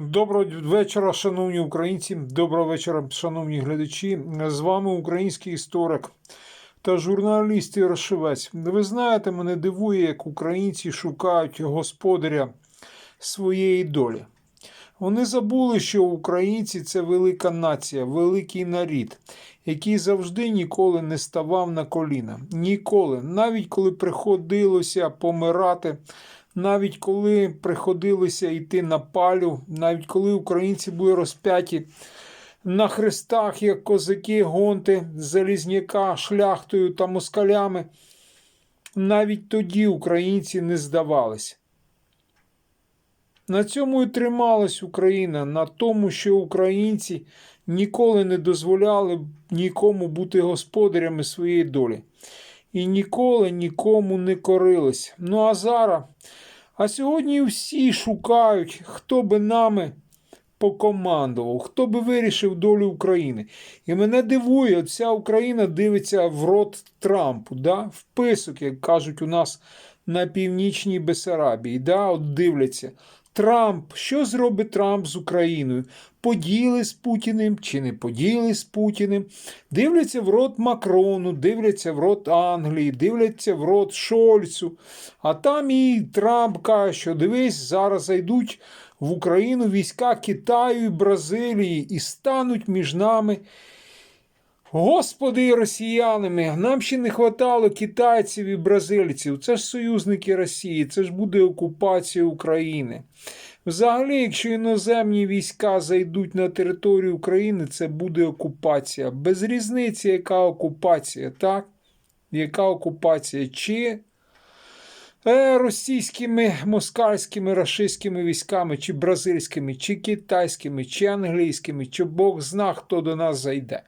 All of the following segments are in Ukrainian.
Доброго вечора, шановні українці. Доброго вечора, шановні глядачі. З вами український історик та журналіст Ігор Ви знаєте, мене дивує, як українці шукають господаря своєї долі. Вони забули, що українці це велика нація, великий нарід, який завжди ніколи не ставав на коліна. Ніколи, навіть коли приходилося помирати, навіть коли приходилося йти на палю, навіть коли українці були розп'яті на хрестах, як козаки, гонти, залізняка, шляхтою та москалями, навіть тоді українці не здавались. На цьому і трималась Україна, на тому, що українці ніколи не дозволяли нікому бути господарями своєї долі. І ніколи нікому не корились. Ну а зараз, а сьогодні всі шукають, хто би нами покомандував, хто би вирішив долю України. І мене дивує, ця Україна дивиться в рот Трампу, да? в як кажуть у нас на північній Бесарабії. Да? От дивляться. Трамп, що зробить Трамп з Україною? Поділи з Путіним чи не поділи з Путіним? Дивляться в рот Макрону, дивляться в рот Англії, дивляться в рот Шольцу. А там і Трамп каже, що дивись, зараз зайдуть в Україну війська Китаю і Бразилії і стануть між нами. Господи росіянами, нам ще не хватало китайців і бразильців. Це ж союзники Росії, це ж буде окупація України. Взагалі, якщо іноземні війська зайдуть на територію України, це буде окупація. Без різниці, яка окупація, так? Яка окупація? Чи е, російськими, москальськими, рашистськими військами, чи бразильськими, чи китайськими, чи англійськими, чи Бог зна, хто до нас зайде.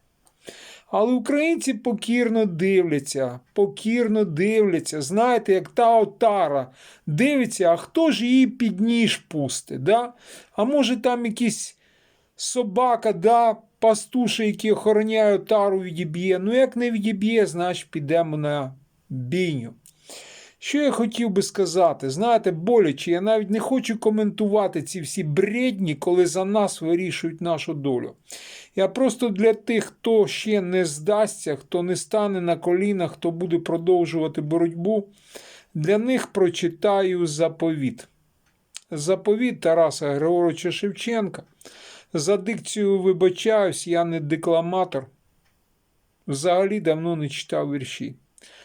Але українці покірно дивляться, покірно дивляться. Знаєте, як та отара дивиться, а хто ж її під ніж пусти? Да? А може там якийсь собака, да, пастуші, які охороняють тару, відіб'є. Ну, як не відіб'є, значить підемо на бійню. Що я хотів би сказати? Знаєте, боляче, я навіть не хочу коментувати ці всі бредні, коли за нас вирішують нашу долю. Я просто для тих, хто ще не здасться, хто не стане на коліна, хто буде продовжувати боротьбу, для них прочитаю заповіт. Заповіт Тараса Григоровича Шевченка. За дикцією вибачаюсь, я не декламатор. Взагалі давно не читав вірші.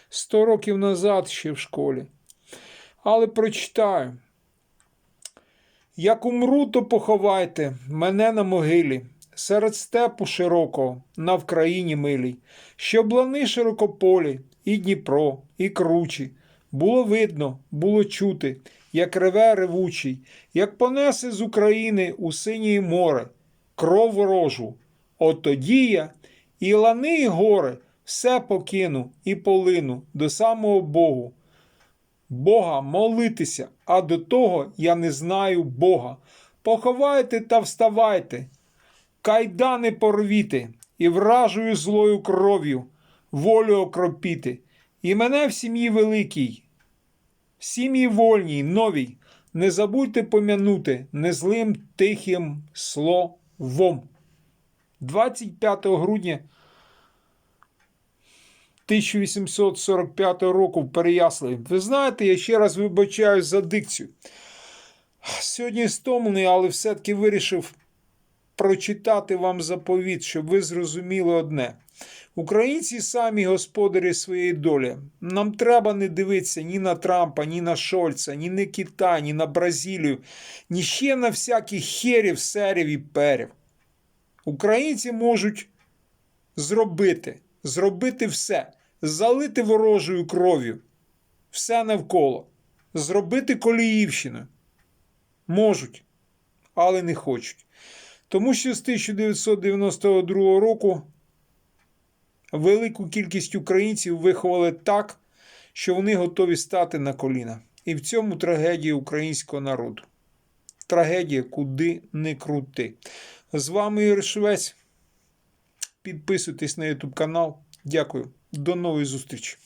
Сто років назад ще в школі. Але прочитаю. Як умру, то поховайте мене на могилі, серед степу широкого, на Вкраїні милій, щоб лани широкополі, і Дніпро, і кручі. Було видно, було чути, як реве ревучий, як понесе з України у синє море, кров ворожу. От тоді я і лани, і гори все покину і полину до самого Богу. Бога молитися, а до того я не знаю Бога. Поховайте та вставайте, кайдани порвіти, і вражою злою кров'ю волю окропіти, і мене в сім'ї великій, в сім'ї вольній, новій, не забудьте пом'янути незлим тихим словом. 25 грудня 1845 року в Переяславі. Ви знаєте, я ще раз вибачаюсь за дикцію. Сьогодні стомлений, але все-таки вирішив прочитати вам заповіт, щоб ви зрозуміли одне. Українці самі господарі своєї долі. Нам треба не дивитися ні на Трампа, ні на Шольца, ні на Китай, ні на Бразилію, ні ще на всяких херів, серів і перів. Українці можуть зробити, зробити все, залити ворожою кров'ю, все навколо, зробити Коліївщину. Можуть, але не хочуть. Тому що з 1992 року велику кількість українців виховали так, що вони готові стати на коліна. І в цьому трагедія українського народу. Трагедія, куди не крути. З вами Ігор Швець. Підписуйтесь на YouTube канал. Дякую. До нової зустрічі.